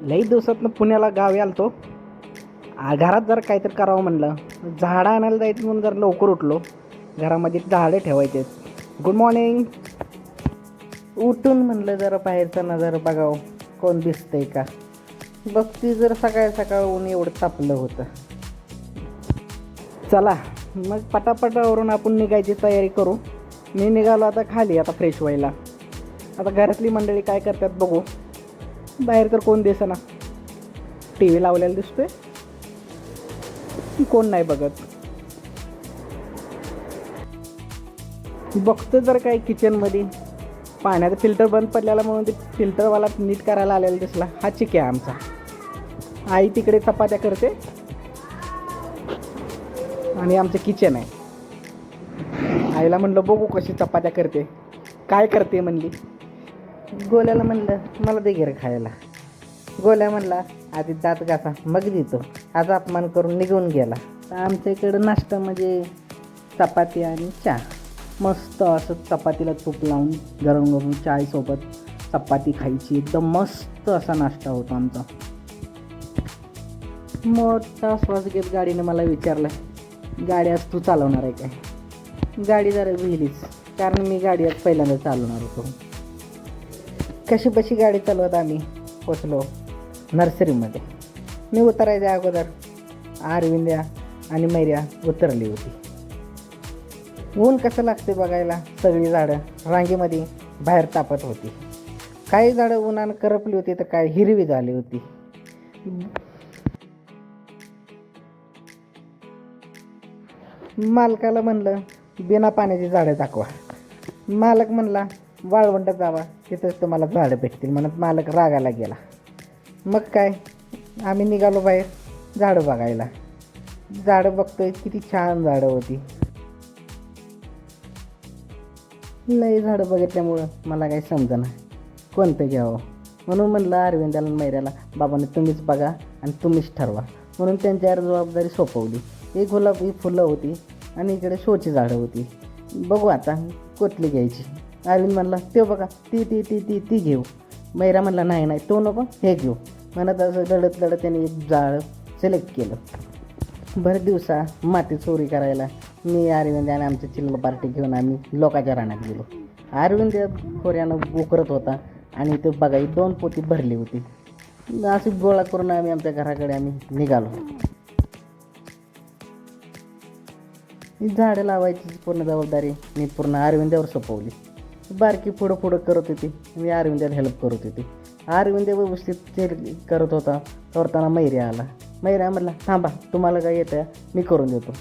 लई दिवसातनं पुण्याला गावी आलतो आ, घरात जरा काहीतरी करावं म्हणलं झाडं आणायला जायचं म्हणून जरा लवकर उठलो घरामध्ये झाडं ठेवायचे. गुड मॉर्निंग उठून म्हणलं जरा बाहेरचा नजारा बघावं कोण दिसतंय का? बघती जर सकाळ सकाळ ऊन एवढं तापलं होतं. चला मग पटापटावरून आपण निघायची तयारी करू. मी निघालो आता खाली आता फ्रेश व्हायला. आता घरातली मंडळी काय करतात बघू. बाहेर तर कोण दिसेना. टी व्ही लावलेला दिसतोय. कोण नाही बघत. बघतो जर काय किचनमध्ये पाण्याचा फिल्टर बंद पडलेला म्हणून ते फिल्टरवाला नीट करायला आलेला दिसला. हा चिके आहे आमचा. आई तिकडे चपात्या करते. आणि आमचं किचन आहे. आईला म्हणलं बघू कशी चपात्या करते. काय करते? म्हणली. गोल्याला म्हणलं मला दे गिरं खायला. गोल्या म्हणला आधी दात घासा मग देतो. आज अपमान करून निघून गेला. तर आमच्या इकडं नाश्ता म्हणजे चपाती आणि चहा. मस्त असं चपातीला तूप लावून गरम गरम चायसोबत चपाती खायची. एकदम मस्त असा नाश्ता होतो आमचा. मोठा श्वास घेत गाडीने मला विचारलं गाडी आज तू चालवणार आहे काय? गाडी जरा विहिलीच कारण मी गाडी आज पहिल्यांदा चालवणार होतो. कशी बशी गाडी चालवत आम्ही पोचलो नर्सरीमध्ये. मी उतरायच्या अगोदर आरविंद्या आणि मैऱ्या उतरली होती. ऊन कसं लागते बघायला? सगळी झाडं रांगेमध्ये बाहेर तापत होती. काही झाडं उन्हानं करपली होती तर काही हिरवी झाली होती. मालकाला म्हणलं बिना पाण्याची झाडं दाखवा. मालक म्हणला वाळवंटात जावा तिथंच तुम्हाला झाडं भेटतील म्हणत मालक रागाला गेला. मग काय? आम्ही निघालो बाहेर झाडं बघायला. झाडं बघतोय किती छान झाडं होती. लई झाडं बघितल्यामुळं मला काही समजेना कोणतं घ्यावं? म्हणून म्हणलं अरविंदाला मैऱ्याला बाबाने तुम्हीच बघा आणि तुम्हीच ठरवा. म्हणून त्यांच्यावर जबाबदारी सोपवली. एक गुलाबी फुलं होती आणि इकडे शोची झाडं होती. बघू आता कुठली घ्यायची. अरविंद म्हणला ते बघा ती ती ती ती ती घेऊ. मैरा म्हणला नाही नाही तो नको हे घेऊ. म्हणत असं लढत लढत त्याने एक जाळं सिलेक्ट केलं. भर दिवसा माती चोरी करायला मी अरविंद आणि आमच्या चिल्ल पार्टी घेऊन आम्ही लोकांच्या रानात गेलो. अरविंद खोऱ्यानं उकरत होता आणि ते बघाई दोन पोती भरली होती. अशी गोळा करून आम्ही आमच्या घराकडे आम्ही निघालो. ही झाडं लावायची पूर्ण जबाबदारी मी पूर्ण अरविंदावर सोपवली. बारकी पुढं पुढं करत होती. मी अरविंदाला हेल्प करत होती. अरविंद व्यवस्थित करत होता. करताना मैऱ्या आला. मैऱ्या म्हटला थांबा तुम्हाला काय येतं मी करून देतो.